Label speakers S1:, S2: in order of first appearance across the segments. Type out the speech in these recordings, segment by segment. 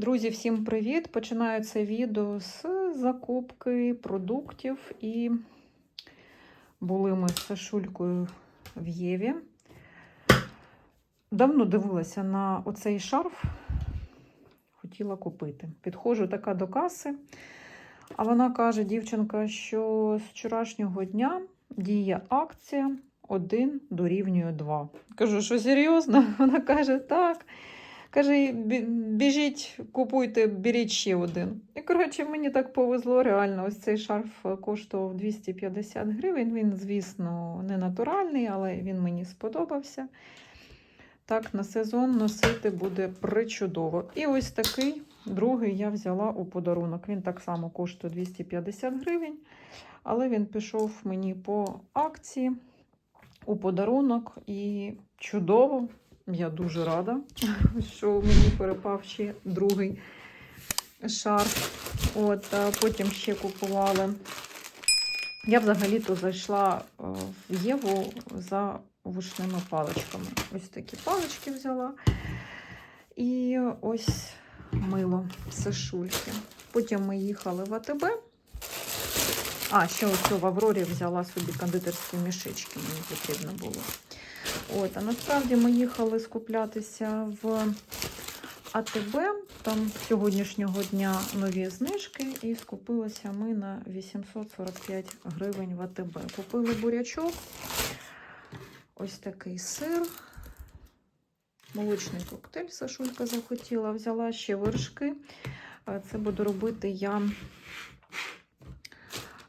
S1: Друзі, всім привіт! Починаю це відео з закупки продуктів. І були ми з Сашулькою в Єві. Давно дивилася на оцей шарф, хотіла купити. Підходжу така до каси, а вона каже, дівчинка, що з вчорашнього дня діє акція 1 дорівнює 2. Кажу, що серйозно? Вона каже, так. Каже, біжіть, купуйте, беріть ще один. І, коротше, мені так повезло, реально, ось цей шарф коштував 250 гривень. Він, звісно, не натуральний, але він мені сподобався. Так, на сезон носити буде причудово. І ось такий другий я взяла у подарунок. Він так само коштує 250 гривень, але він пішов мені по акції у подарунок і чудово. Я дуже рада, що мені перепав ще другий шарф. От, потім ще купували. Я взагалі-то зайшла е, в Єву за вушними паличками. Ось такі палички взяла. І ось мило сашульки. Потім ми їхали в АТБ. А, ще оцю в Аврорі взяла собі кондитерські мішечки, мені потрібно було. От, а насправді ми їхали скуплятися в АТБ. Там сьогоднішнього дня нові знижки, і скупилися ми на 845 гривень в АТБ. Купили бурячок, ось такий сир, молочний коктейль Сашулька захотіла, взяла ще вершки. Е, Це буду робити я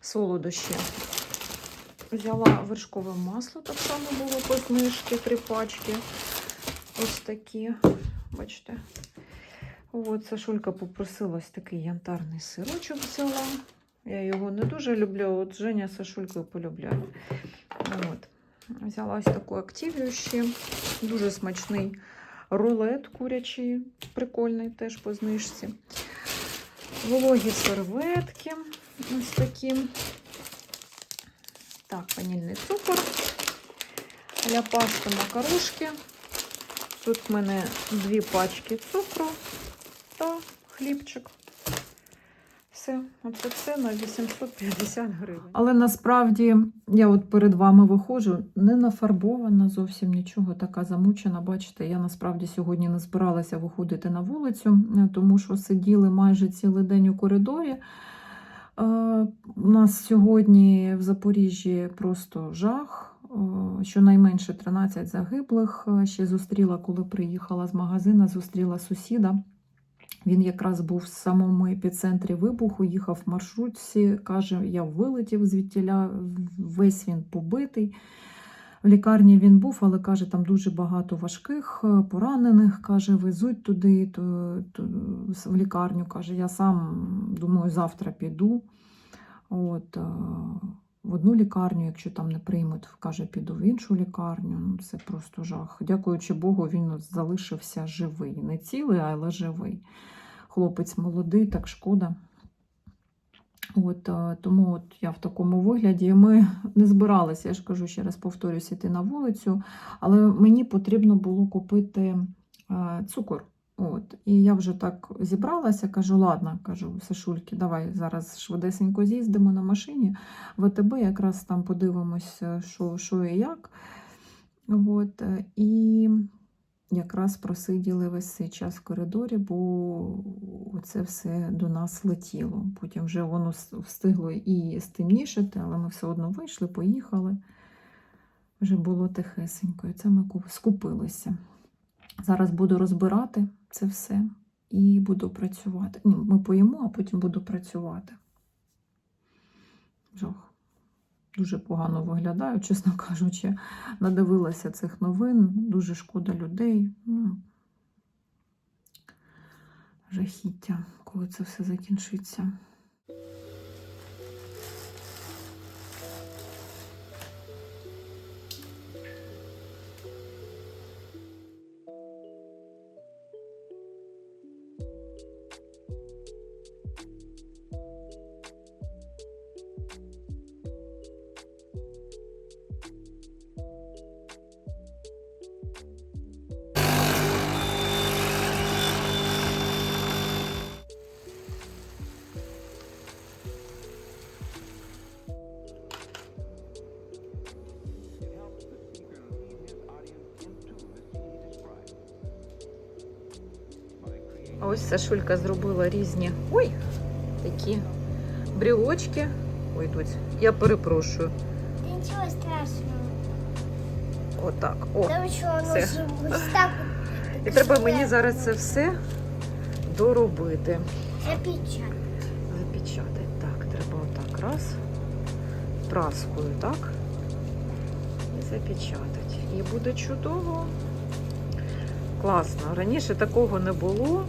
S1: солодощі. Взяла вершкове масло, так само було по знижці, три пачки. Ось такі, бачите. От, Сашулька попросила ось такий янтарний сирочок взяла. Я його не дуже люблю, от Женя Сашулькою полюбляє. От. Взяла ось таку активію ще. Дуже смачний рулет курячий, прикольний теж по знижці. Вологі серветки. Ось такі. Так, ванільний цукор. Для пасти макарушки. Тут в мене дві пачки цукру та хлібчик. Все, оце все на 850 гривень. Але насправді я от перед вами виходжу, не нафарбована зовсім нічого, така замучена. Бачите, я насправді сьогодні не збиралася виходити на вулицю, е, тому що сиділи майже цілий день у коридорі. Е, У нас сьогодні в Запоріжжі просто жах. Е, Щонайменше 13 загиблих. Е, Ще зустріла, коли приїхала з магазина, зустріла сусіда. Він якраз був в самому епіцентрі вибуху, їхав в маршрутці, каже, я вилетів звідтіля, весь він побитий. В лікарні він був, але каже, там дуже багато важких, е, поранених. Каже, везуть туди, то, то, в лікарню. Каже, я сам думаю, завтра піду. От, е, в одну лікарню, якщо там не приймуть, каже, піду в іншу лікарню. Ну, це просто жах. Дякуючи Богу, він залишився живий. Не цілий, але живий. Хлопець молодий, так шкода. От, е, тому от я в такому вигляді. Ми не збиралися, я ж кажу, ще раз повторюсь, іти на вулицю, але мені потрібно було купити е, цукор. От. І я вже так зібралася, кажу, ладно, кажу, Сашульки, давай зараз швидесенько з'їздимо на машині. В АТБ якраз там подивимося, що, що і як. От. е, І якраз просиділи весь цей час в коридорі, бо це все до нас летіло. Потім вже воно встигло і стемнішати, але ми все одно вийшли, поїхали. Вже було тихесенько, і це ми скупилися. Зараз буду розбирати це все і буду працювати. Ні, ми поїмо, а потім буду працювати. Жах. Дуже погано виглядаю, чесно кажучи. Надивилася цих новин, дуже шкода людей. Ну, жахіття, коли це все закінчиться. Ось Сашулька зробила різні ой, такі брілочки. Ой, тут я перепрошую.
S2: Нічого страшного.
S1: Отак. О.
S2: Тому що воно
S1: все.
S2: ось так.
S1: І треба мені зараз це все доробити.
S2: запечатати.
S1: Запечатати. Так, треба отак раз. Праскою, так? І запечатати. І буде чудово. Класно. Раніше такого не було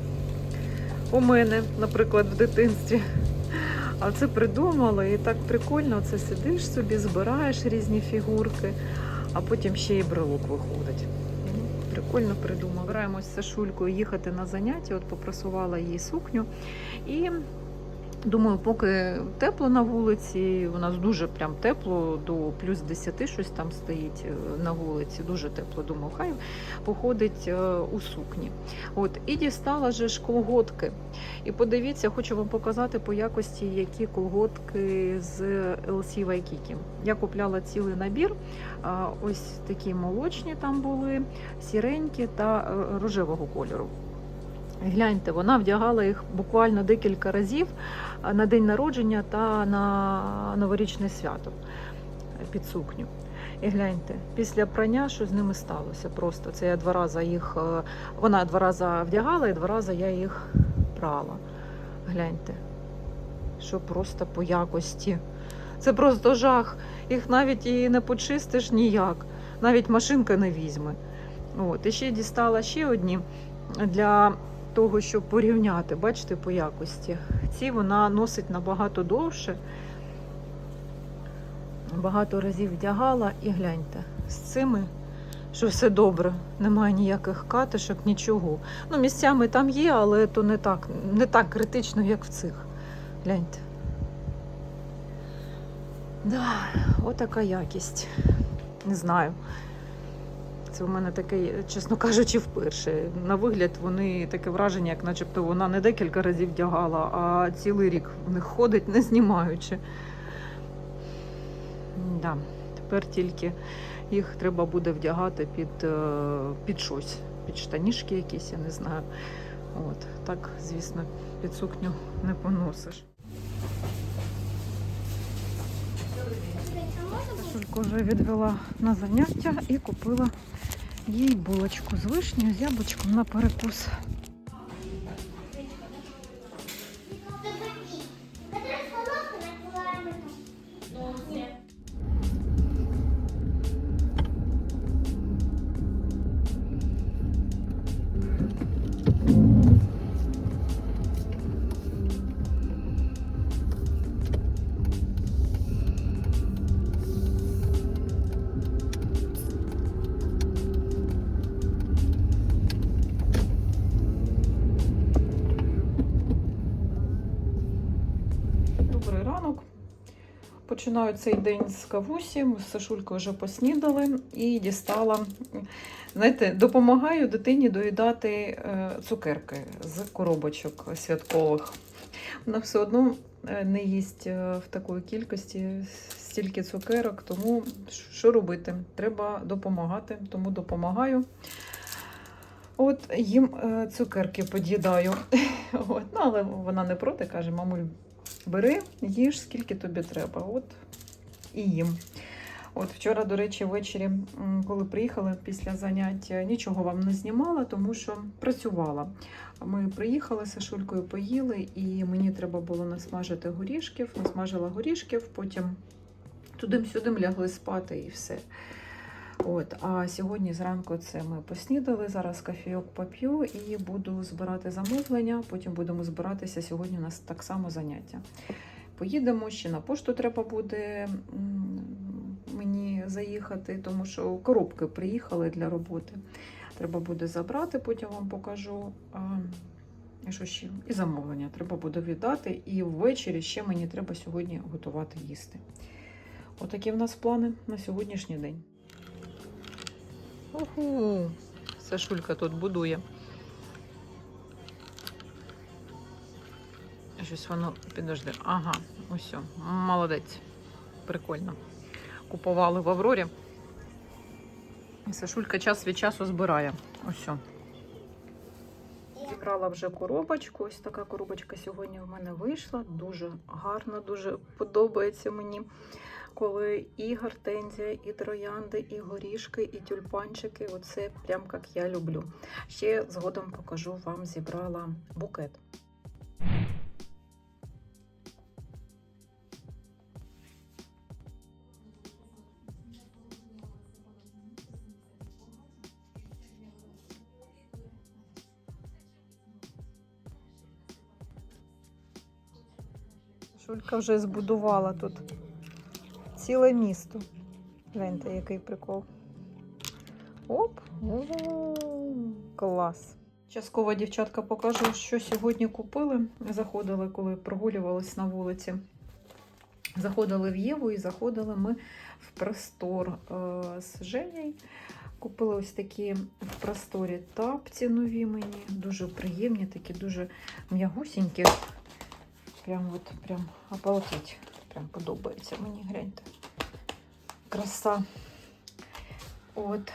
S1: у мене, наприклад, в дитинстві. А це придумали і так прикольно. Це сидиш собі, збираєш різні фігурки, а потім ще і брелок виходить. Ну, Прикольно придумав. Збираємось з Сашулькою їхати на заняття, от попросувала їй сукню. І думаю, поки тепло на вулиці, у нас дуже прям тепло, до плюс 10 щось там стоїть е, на вулиці, дуже тепло, думаю, хай походить е, у сукні. От, і дістала же ж колготки. І подивіться, хочу вам показати по якості, які колготки з LC Waikiki. Я купляла цілий набір. Ось такі молочні там були, сіренькі та е, рожевого кольору. Гляньте, вона вдягала їх буквально декілька разів на день народження та на новорічне свято під сукню. І гляньте, після прання, що з ними сталося. Просто це я два рази їх, е, вона два рази вдягала, і два рази я їх прала. Гляньте, що просто по якості. Це просто жах. Їх навіть і не почистиш ніяк. Навіть машинка не візьме. От, і ще дістала ще одні для того, щоб порівняти, бачите, по якості. Ці вона носить набагато довше. Багато разів вдягала і гляньте, з цими, що все добре, немає ніяких катишок, нічого. Ну, місцями там є, але то не так, не так критично, як в цих. Гляньте. Да, отака якість. Не знаю. Це в мене таке, чесно кажучи, вперше. На вигляд вони таке враження, як начебто вона не декілька разів вдягала, а цілий рік в них ходить, не знімаючи. Да, тепер тільки їх треба буде вдягати під, е, під щось, під штанішки якісь, я не знаю. От, так, звісно, під сукню не поносиш. Вже відвела на заняття і купила їй булочку з вишнею, з яблучком на перекус. Починаю цей день з кавусі. Ми з Сашулькою вже поснідали і дістала. Знаєте, допомагаю дитині доїдати е, цукерки з коробочок святкових. Вона все одно е, не їсть е, в такої кількості стільки цукерок, тому що робити? Треба допомагати, тому допомагаю. От їм е, цукерки под'їдаю. От, ну, але вона не проти, каже, мамуль, бери, їж, скільки тобі треба. От і їм. От вчора, до речі, ввечері, коли приїхали після заняття, нічого вам не знімала, тому що працювала. Ми приїхали з Сашулькою, поїли, і мені треба було насмажити горішків. Насмажила горішків, потім туди-сюди лягли спати і все. От, а сьогодні зранку це ми поснідали. Зараз кофійок поп'ю і буду збирати замовлення. Потім будемо збиратися. Сьогодні у нас так само заняття. Поїдемо ще на пошту треба буде мені заїхати, тому що коробки приїхали для роботи. Треба буде забрати, потім вам покажу. І що ще? І замовлення треба буде віддати. І ввечері ще мені треба сьогодні готувати їсти. Отакі в нас плани на сьогоднішній день. Оху, Сашулька тут будує. Щось воно підожди. Ага, ось. Молодець. Прикольно. Купували в Аврорі. І Сашулька час від часу збирає. О. Зібрала вже коробочку. Ось така коробочка сьогодні в мене вийшла. Дуже гарно, дуже подобається мені. Коли і гортензія, і троянди, і горішки, і тюльпанчики. Оце прям як я люблю. Ще згодом покажу вам зібрала букет. Шулька вже збудувала тут ціле місто. Гляньте, який прикол. Оп! Клас. Частково, дівчатка, покажу, що сьогодні купили. Заходили, коли прогулювались на вулиці. Заходили в Єву і заходили ми в простор е, з Женєю. Купили ось такі в просторі тапці нові мені. Дуже приємні, такі дуже м'ягусінькі. Прям от прям обалдеть. Прям подобається мені, гляньте. Краса. От.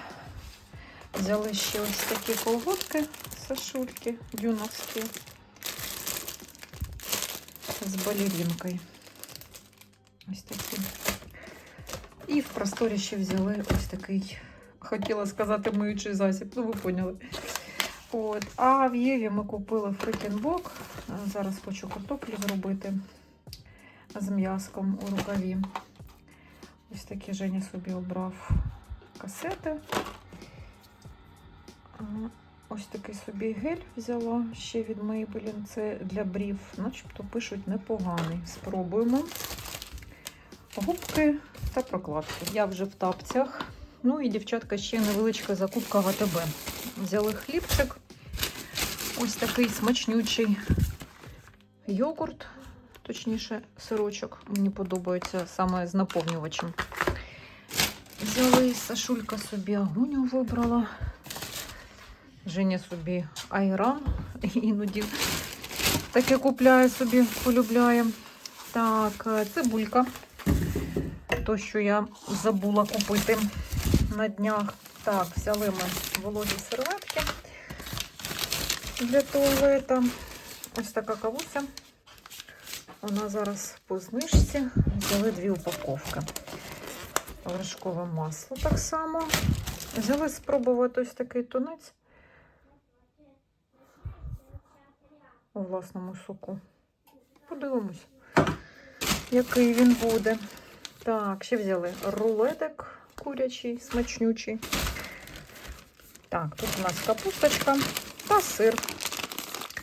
S1: Взяли ще ось такі колготки Сашульки дюновські з балерінкою. Ось такі. І в просторі ще взяли ось такий, хотіла сказати, миючий засіб, ну ви поняли. От. А в Єві ми купили фрикенбок. Зараз хочу картоплі зробити з м'яском у рукаві. Ось такі Женя собі обрав касети. Ось такий собі гель взяла ще від Maybelline. Це для брів, начебто пишуть непоганий. Спробуємо. Губки та прокладки. Я вже в тапцях. Ну і дівчатка ще невеличка закупка в АТБ. Взяли хлібчик. Ось такий смачнючий йогурт, точніше, сирочок. Мені подобається саме з наповнювачем. Взяли Сашулька собі агуню вибрала. Женя собі айран. Іноді таке купляє собі, полюбляє. Так, цибулька. То, що я забула купити на днях. Так, взяли ми вологі серветки для туалета. Ось така кавуся. Вона зараз по знижці. Взяли дві упаковки. Вершкове масло так само. Взяли спробувати ось такий тунець у власному соку. Подивимось, який він буде. Так, ще взяли рулетик курячий, смачнючий. Так, тут у нас капусточка та сир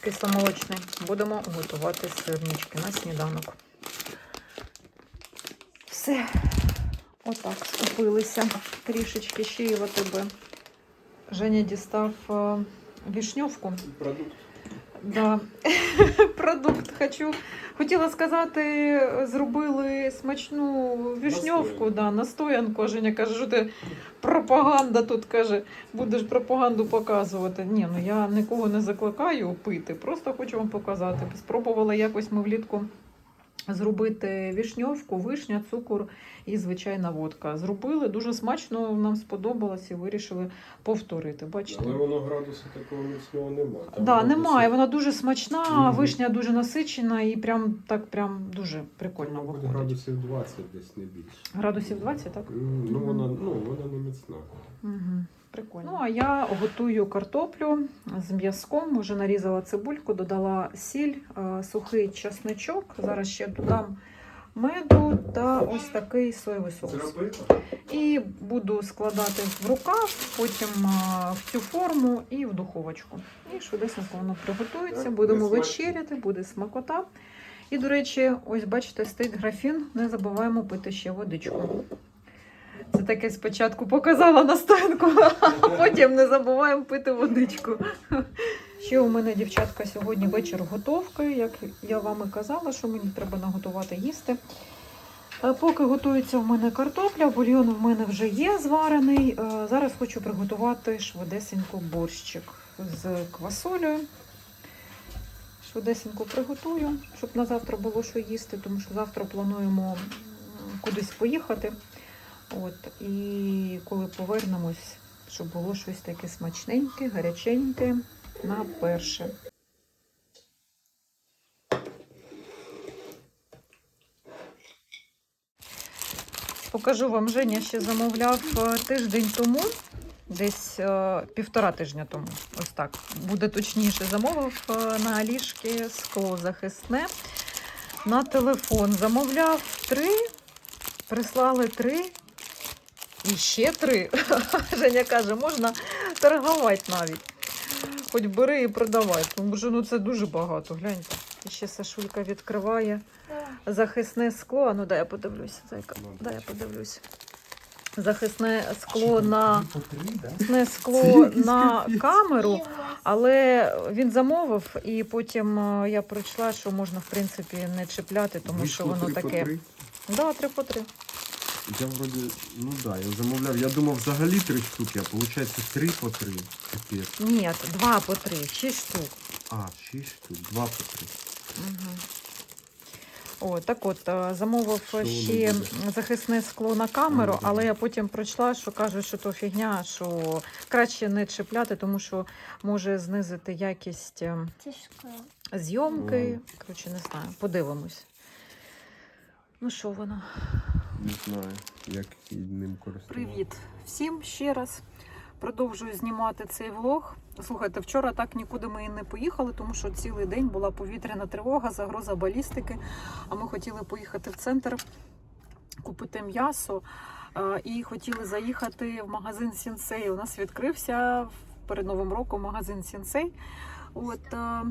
S1: кисломолочний. Будемо готувати сирнички на сніданок. Все, отак, скупилися. Трішечки ще й АТБ. Женя дістав е, вішньовку.
S3: Продукт.
S1: Да. Продукт хочу. Хотіла сказати, зробили смачну вішньовку,
S3: Настоянку.
S1: да, настоянку. Женя каже, що ти пропаганда тут каже, будеш пропаганду показувати. Ні, ну я нікого не закликаю пити, просто хочу вам показати. Спробувала якось ми влітку зробити вішньовку, вишня, цукор і звичайна водка. Зробили дуже смачно, нам сподобалось і вирішили повторити. Бачите?
S3: Але воно градусу такого міцного немає.
S1: Так, да, немає. Вона дуже смачна,
S3: Мгм.
S1: вишня дуже насичена і прям так прям дуже прикольно
S3: Мабуть,
S1: виходить.
S3: градусів 20 десь не більше.
S1: Градусів 20, так?
S3: М, Ну, вона, ну, вона не міцна.
S1: Угу. Прикольно. Ну, а я готую картоплю з м'язком. Вже нарізала цибульку, додала сіль, е, сухий чесничок. Зараз ще додам меду та ось такий соєвий соус. І буду складати в рукав, потім в цю форму і в духовочку. І швидесенько воно приготується. Будемо
S3: буде
S1: вечеряти, буде смакота. І, до речі, ось бачите, стоїть графін. Не забуваємо пити ще водичку. Це таке спочатку показала настоянку, а потім не забуваємо пити водичку. Ще у мене, дівчатка, сьогодні вечір готовки. Як я вам і казала, що мені треба наготувати їсти. Е, Поки готується в мене картопля, бульйон в мене вже є зварений. Е, Зараз хочу приготувати швидесенько борщик з квасолею. Швидесенько приготую, щоб на завтра було що їсти, тому що завтра плануємо кудись поїхати. От, І коли повернемось, щоб було щось таке смачненьке, гаряченьке на перше. Покажу вам, Женя ще замовляв е, тиждень тому, десь е, півтора тижня тому, ось так. Буде точніше, замовив е, на Алішки скло захисне. На телефон замовляв три, прислали три. І ще три. Женя каже, можна торгувати навіть. Хоч бери і продавай. Тому що ну, це дуже багато. Гляньте. І ще Сашулька відкриває захисне скло. А ну дай я подивлюся. Зайка. Дай я подивлюся. Захисне скло на захисне скло на камеру, але він замовив, і потім е, я пройшла, що можна в принципі не чіпляти, тому що воно таке. Да, три по три.
S3: Я вроді, ну да, я замовляв. Я думав взагалі три штуки, а виходить три по три. Капець.
S1: Ні, два по три, шість штук.
S3: А, шість штук, два по три.
S1: Угу. О, так от, е, замовив
S3: Що
S1: ще захисне скло на камеру,
S3: Ага.
S1: але я потім пройшла, що кажуть, що то фігня, що краще не чіпляти, тому що може знизити якість е,
S2: Тяжко.
S1: зйомки. Коротше, не знаю, подивимось. Ну що воно?
S3: Не знаю, як ним користуватися.
S1: Привіт всім ще раз. Продовжую знімати цей влог. Слухайте, вчора так нікуди ми і не поїхали, тому що цілий день була повітряна тривога, загроза балістики. А ми хотіли поїхати в центр, купити м'ясо і хотіли заїхати в магазин Сінсей. У нас відкрився перед Новим роком магазин Сінсей. От, е,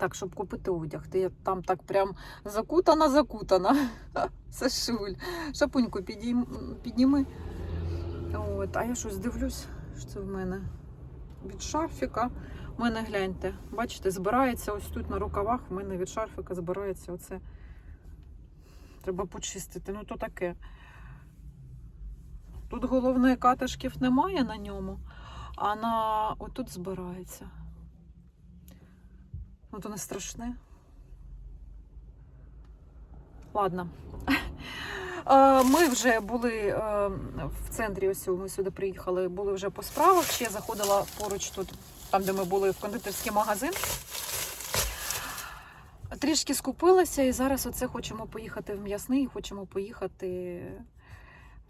S1: так, щоб купити одяг. Ти там так прям закутана, закутана. Сашуль, шапуньку підніми. От, а я щось дивлюсь, що це в мене від шарфіка. У мене гляньте, бачите, збирається ось тут на рукавах. В мене від шарфіка збирається оце. Треба почистити. Ну то таке. Тут головне катишків немає на ньому, а на отут збирається. Ну то не страшне. Ладно. Е, Ми вже були е, в центрі, ось ми сюди приїхали, були вже по справах. Ще заходила поруч тут, там, де ми були, в кондитерський магазин. Трішки скупилася і зараз оце хочемо поїхати в м'ясний, хочемо поїхати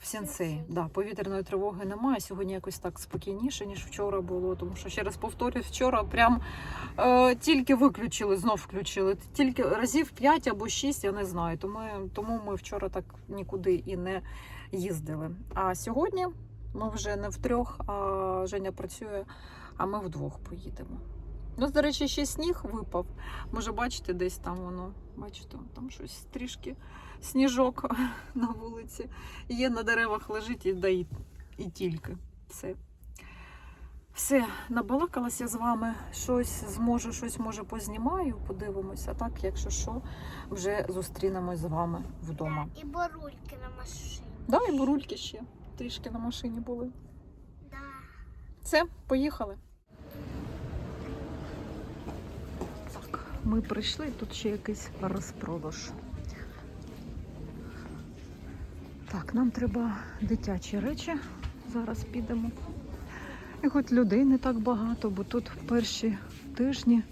S1: в сенсей. Да, повітряної тривоги немає. Сьогодні якось так спокійніше, ніж вчора було. Тому що ще раз повторюю, вчора прям е, тільки виключили, знов включили. Тільки разів 5 або 6, я не знаю. Тому, тому ми вчора так нікуди і не їздили. А сьогодні ми вже не втрьох, а Женя працює, а ми вдвох поїдемо. Ну, до речі, ще сніг випав. Може, бачите, десь там воно, бачите, там щось трішки сніжок на вулиці. Є на деревах лежить і, да, і, і тільки. Все. Все, набалакалася з вами. Щось зможу, щось може познімаю, подивимося. Так, якщо що, вже зустрінемось з вами вдома.
S2: І борульки на машині.
S1: Да, і бурульки ще трішки на машині були.
S2: Да.
S1: Все, поїхали. Так, ми прийшли, тут ще якийсь розпродаж. Так, нам треба дитячі речі. Зараз підемо. І хоч людей не так багато, бо тут в перші тижні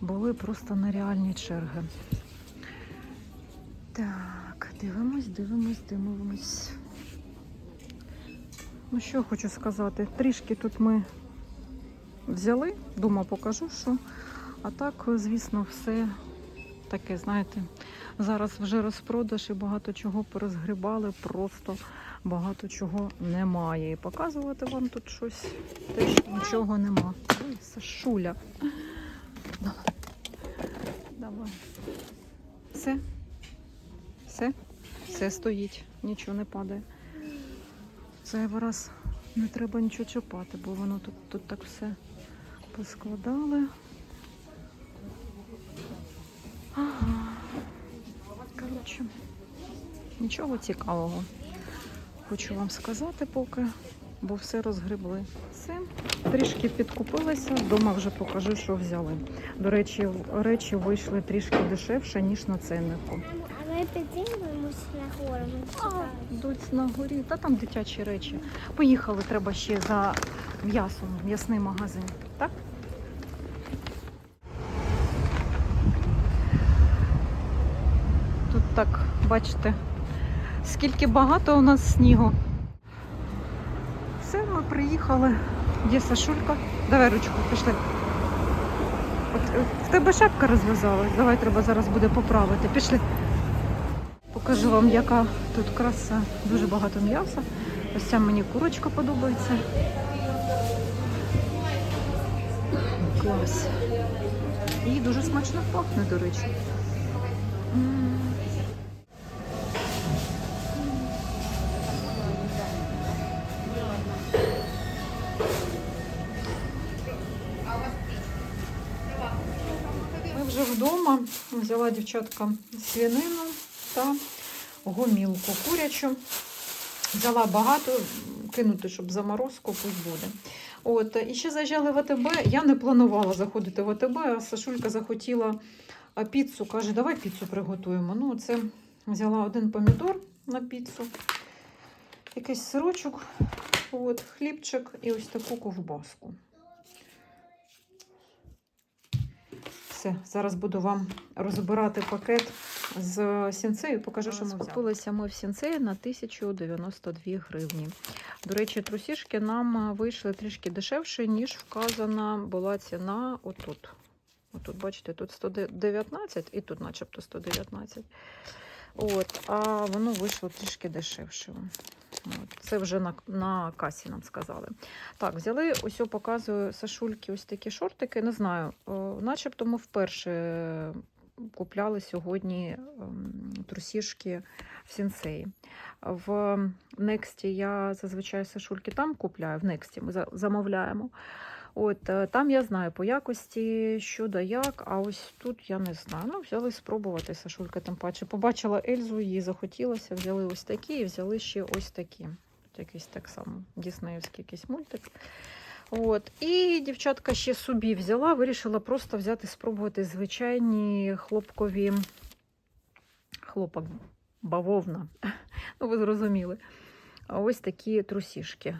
S1: були просто нереальні черги. Так, дивимось, дивимось, дивимось. Ну що хочу сказати, трішки тут ми взяли, дома покажу, що. А так, звісно, все таке, знаєте, зараз вже розпродаж і багато чого порозгрібали, просто багато чого немає. І показувати вам тут щось теж нічого нема. Ой, Сашуля. Давай. Давай. Все. Все. Все стоїть, нічого не падає. Зайвий раз не треба нічого чіпати, бо воно тут, тут так все поскладали. Ага. Коротше, нічого цікавого. Хочу вам сказати поки, бо все розгребли. Все, трішки підкупилася, вдома вже покажу, що взяли. До речі, речі вийшли трішки дешевше, ніж на ценнику.
S2: А ми підіймемось на гору.
S1: Йдуть на горі, та там дитячі речі. Поїхали, треба ще за м'ясом, м'ясний магазин. Так? Бачите, скільки багато у нас снігу. Все, ми приїхали. Є Сашулька. Давай ручку, пішли. Е, в тебе шапка розв'язалась. Давай треба зараз буде поправити. Пішли. Покажу вам, яка тут краса. Дуже багато м'яса. Ось ця мені курочка подобається. Клас. І дуже смачно пахне, до речі. Взяла дівчатка свинину та гомілку курячу. Взяла багато, кинути, щоб заморозку, пусть буде. От, і ще заїжджали в АТБ. Я не планувала заходити в АТБ, а Сашулька захотіла піцу. Каже, давай піцу приготуємо. Ну, це взяла один помідор на піцу, якийсь сирочок, от, хлібчик і ось таку ковбаску. Все, зараз буду вам розбирати пакет з сінцею. Покажу, що ми. Купилися ми в сінцеї на 1092 гривні. До речі, трусішки нам вийшли трішки дешевше, ніж вказана була ціна отут. Отут, бачите, тут 119 і тут начебто 119. От, а воно вийшло трішки дешевше. Це вже на, на касі нам сказали. Так, взяли, ось показую Сашульки ось такі шортики. Не знаю, о, начебто ми вперше купляли сьогодні ем, трусішки в сінсеї. В Нексті я зазвичай Сашульки там купляю, в Нексті ми замовляємо. От, е, там я знаю по якості, що да як, а ось тут я не знаю. Ну, взяли спробувати Сашулька, тим паче. Побачила Ельзу, їй захотілося, взяли ось такі і взяли ще ось такі. От Якийсь так само діснеївський якийсь мультик. От. І дівчатка ще собі взяла, вирішила просто взяти, спробувати звичайні хлопкові хлопок, бавовна. Ну, ви зрозуміли. Ось такі трусішки.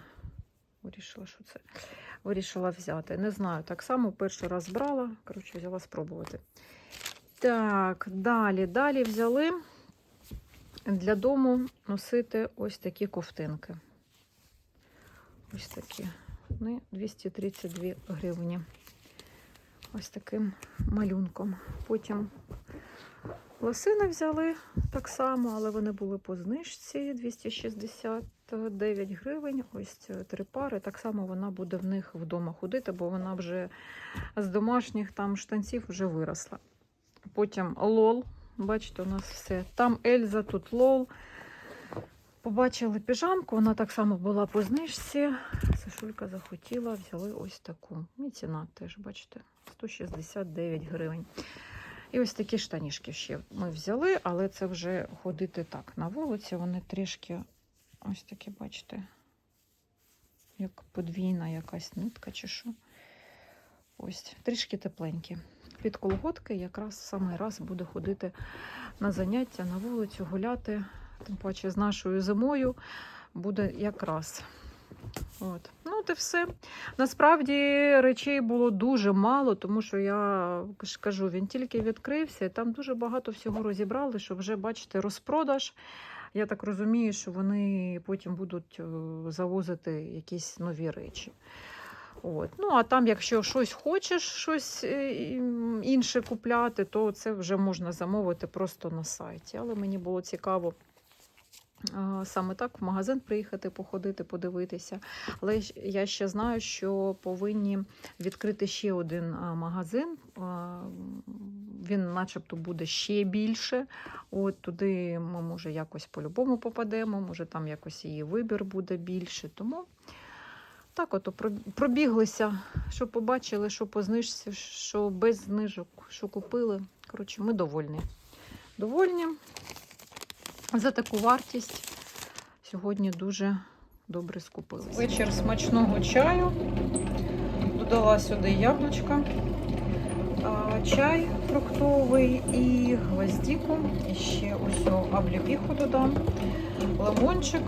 S1: Вирішила, що це вирішила взяти. Не знаю, так само перший раз брала. Коротше, взяла спробувати. Так, далі, далі взяли для дому носити ось такі ковтинки. Ось такі. Вони 232 гривні. Ось таким малюнком. Потім лосини взяли так само, але вони були по знижці 269 гривень. Ось три пари. Так само вона буде в них вдома ходити, бо вона вже з домашніх там штанців вже виросла. Потім лол. Бачите, у нас все. Там Ельза, тут лол. Побачили піжамку, вона так само була по знижці. Сашулька захотіла, взяли ось таку. І ціна теж, бачите, 169 гривень. І ось такі штанішки ще ми взяли, але це вже ходити так на вулиці. Вони трішки ось такі, бачите, як подвійна якась нитка чи що. Ось, трішки тепленькі. Під колготки якраз в самий раз буде ходити на заняття, на вулицю, гуляти. Тим паче з нашою зимою буде якраз. От. Ну, і все. Насправді речей було дуже мало, тому що я кажу, він тільки відкрився, і там дуже багато всього розібрали, що вже, бачите, розпродаж. Я так розумію, що вони потім будуть е, завозити якісь нові речі. От. Ну, а там, якщо щось хочеш, щось е, інше купляти, то це вже можна замовити просто на сайті. Але мені було цікаво саме так в магазин приїхати, походити, подивитися. Але я ще знаю, що повинні відкрити ще один магазин. Він, начебто, буде ще більше. От туди ми, може, якось по-любому попадемо, може, там якось її вибір буде більше. Тому так, про- пробіглися, що побачили, що по знижці, що без знижок, що купили. Коротше, ми довольні. Довольні за таку вартість. Сьогодні дуже добре скупилися. Вечір смачного чаю. Додала сюди яблучка, чай фруктовий і гвоздіку. І ще ось обліпіху додам. Лимончик.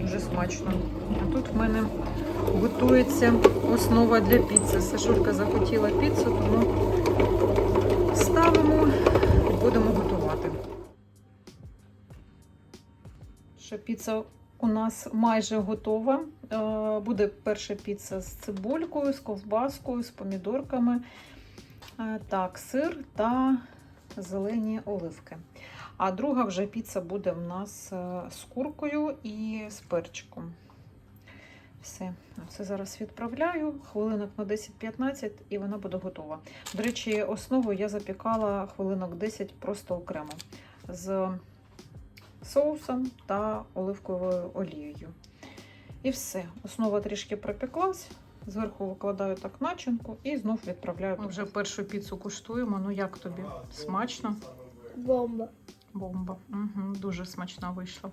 S1: Дуже смачно. А тут в мене готується основа для піци. Сашулька захотіла піцу, тому ставимо і будемо готувати. Перша піца у нас майже готова. Е, Буде перша піца з цибулькою, з ковбаскою, з помідорками. Е, Так, сир та зелені оливки. А друга вже піца буде в нас е, з куркою і з перчиком. Все, це зараз відправляю. Хвилинок на 10-15 і вона буде готова. До речі, основу я запікала хвилинок 10 просто окремо з соусом та оливковою олією. І все. Основа трішки пропеклась. Зверху викладаю так начинку і знов відправляю. Ми вже першу піцу куштуємо. Ну як тобі? Смачно?
S2: Бомба.
S1: Бомба. Угу, дуже смачна вийшла.